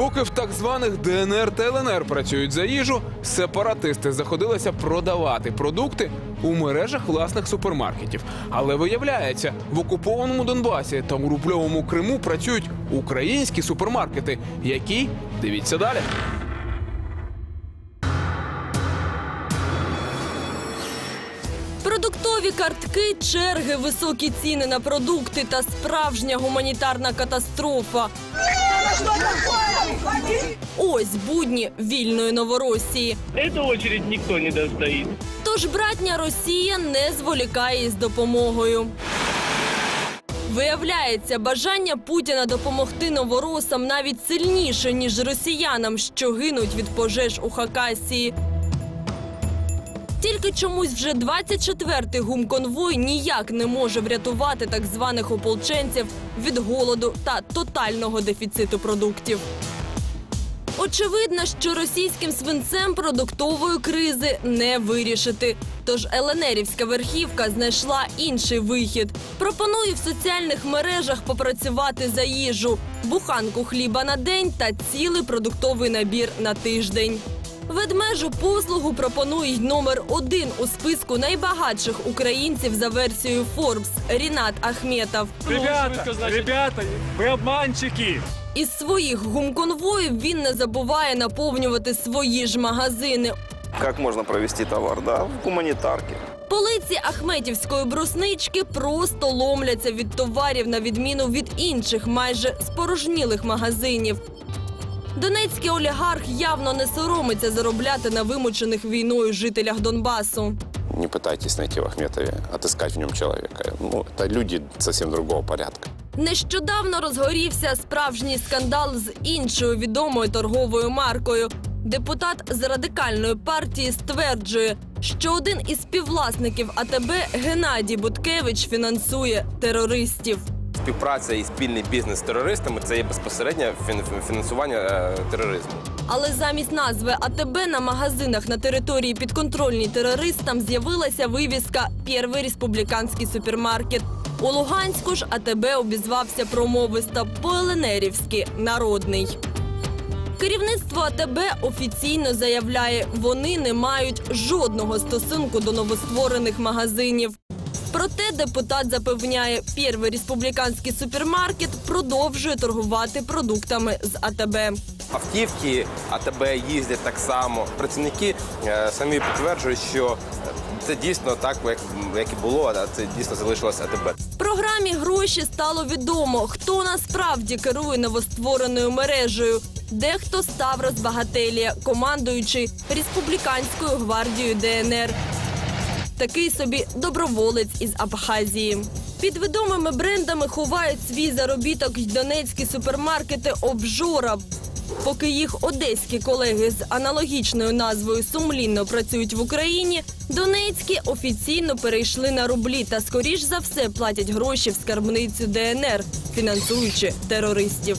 Поки в так званих ДНР та ЛНР працюють за їжу, сепаратисти заходилися продавати продукти у мережах власних супермаркетів. Але виявляється, в окупованому Донбасі та у рубльовому Криму працюють українські супермаркети, які дивіться далі. Продуктові картки, черги, високі ціни на продукти та справжня гуманітарна катастрофа. Ось будні вільної Новоросії. Эту очередь никто не достоит. Тож братня Росія не зволікає із допомогою. Виявляється, бажання Путіна допомогти новоросам навіть сильніше, ніж росіянам, що гинуть від пожеж у Хакасії. Тільки чомусь вже 24-й гумконвой ніяк не може врятувати так званих ополченців від голоду та тотального дефіциту продуктів. Очевидно, що російським свинцем продуктової кризи не вирішити. Тож ЛНРівська верхівка знайшла інший вихід. Пропонує в соціальних мережах попрацювати за їжу, буханку хліба на день та цілий продуктовий набір на тиждень. Ведмежу послугу пропонує й номер один у списку найбагатших українців за версією Forbes Рінат Ахметов. Ребята, ребята, вы обманщики! Із своїх гумконвоїв він не забуває наповнювати свої ж магазини. Как можно провести товар? Да, в гуманитарке. Полиці Ахметівської бруснички просто ломляться від товарів на відміну від інших, майже спорожнілих магазинів. Донецький олігарх явно не соромиться заробляти на вимучених війною жителях Донбасу. Не пытайтесь найти в Ахметове, отыскать в нем человека. Ну, это люди совсем другого порядка. Нещодавно розгорівся справжній скандал з іншою відомою торговою маркою. Депутат з радикальної партії стверджує, що один із співвласників АТБ Геннадій Буткевич фінансує терористів. Співпраця і спільний бізнес з терористами це є безпосереднє фінансування е, тероризму. Але замість назви АТБ на магазинах на території підконтрольній терористам з'явилася вивіска Перший республіканський супермаркет. У Луганську ж АТБ обізвався промовисто по-ЛНРівськи народний. Керівництво АТБ офіційно заявляє, вони не мають жодного стосунку до новостворених магазинів. Проте депутат запевняє, перший республіканський супермаркет продовжує торгувати продуктами з АТБ. Автівки АТБ їздять так само. Працівники е, самі підтверджують, що це дійсно так, як, і було, а це дійсно залишилося АТБ. В програмі гроші стало відомо, хто насправді керує новоствореною мережею. Дехто став розбагателія, командуючи республіканською гвардією ДНР. Такий собі доброволець із Абхазії. Під відомими брендами ховають свій заробіток й донецькі супермаркети обжора. Поки їх одеські колеги з аналогічною назвою сумлінно працюють в Україні, донецькі офіційно перейшли на рублі та скоріш за все платять гроші в скарбницю ДНР, фінансуючи терористів.